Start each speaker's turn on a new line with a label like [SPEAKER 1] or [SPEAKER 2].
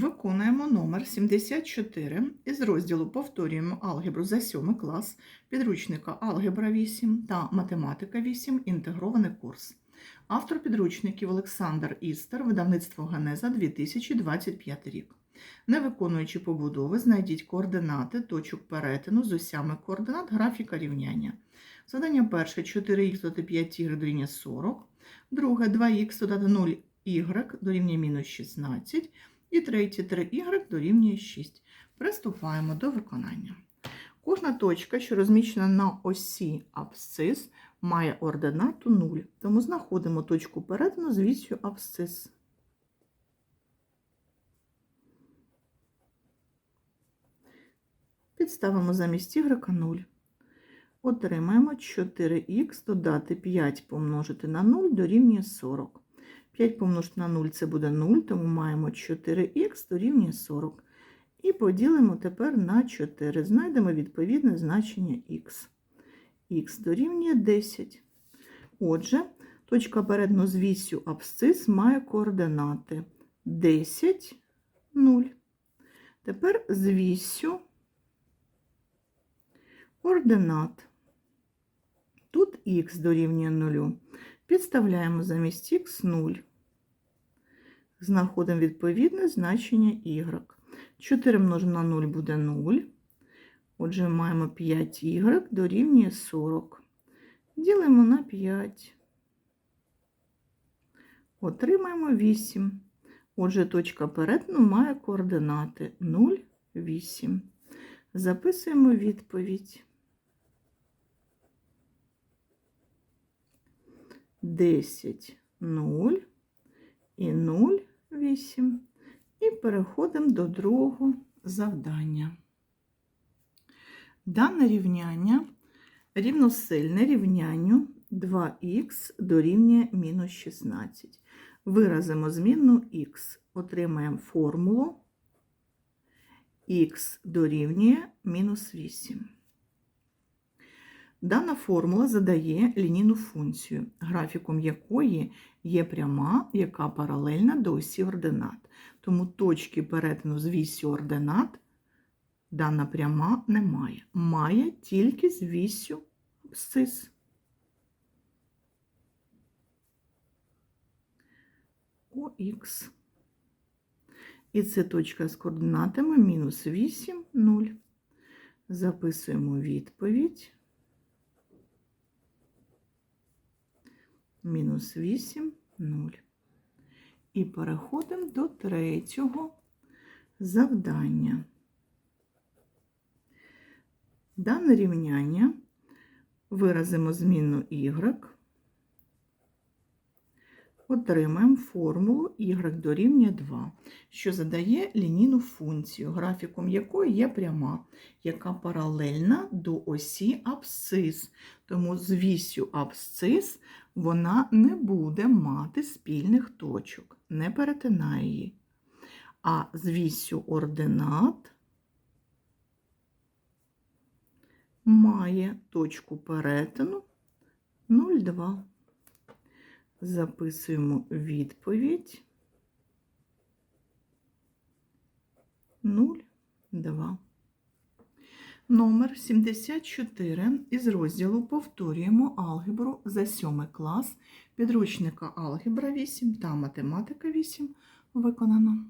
[SPEAKER 1] Виконуємо номер 74 із розділу Повторюємо алгебру за 7 клас підручника Алгебра 8 та Математика 8. Інтегрований курс. Автор підручників Олександр Істер, видавництво Генеза 2025 рік. Не виконуючи побудови, знайдіть координати точок перетину з осями координат графіка рівняння. Завдання перше 4х додати 5y дорівнює 40, друге 2х додати 0y дорівнює мінус 16, і третє 3y дорівнює 6. Приступаємо до виконання. Кожна точка, що розміщена на осі абсцис, має ординату 0. Тому знаходимо точку перетину з вісю абсцис. Підставимо замість y 0. Отримаємо 4х додати 5 помножити на 0 дорівнює 40. 5 помножити на 0 це буде 0, тому маємо 4х дорівнює 40. І поділимо тепер на 4. Знайдемо відповідне значення х. х дорівнює 10. Отже, точка передну з вісю абсцис має координати 10, 0. Тепер з вісю ординат. Тут х дорівнює 0. Підставляємо замість х 0. Знаходимо відповідне значення y. 4 множимо на 0 буде 0. Отже, маємо 5y дорівнює 40. Ділимо на 5. Отримаємо 8. Отже, точка перетину має координати 0, 8. Записуємо відповідь. 10, 0 і 0, 8. І переходимо до другого завдання. Дане рівняння рівносильне рівнянню 2х дорівнює мінус 16. Виразимо змінну х, отримаємо формулу х дорівнює мінус 8. Дана формула задає лінійну функцію, графіком якої є пряма, яка паралельна до осі ординат. Тому точки перетину з вісю ординат дана пряма не має. Має тільки з вісю абсцис. ОХ. І це точка з координатами мінус 8, 0. Записуємо відповідь. Мінус 8, 0. І переходимо до третього завдання. Дане рівняння виразимо змінну y, отримаємо формулу y дорівнює 2, що задає лінійну функцію, графіком якої є пряма, яка паралельна до осі абсцис. Тому з вісю абсцис вона не буде мати спільних точок, не перетинає її. А з вісю ординат має точку перетину 0,2. Записуємо відповідь 0,2. Номер 74 із розділу Повторюємо алгебру за 7 клас підручника Алгебра 8 та Математика 8 виконано.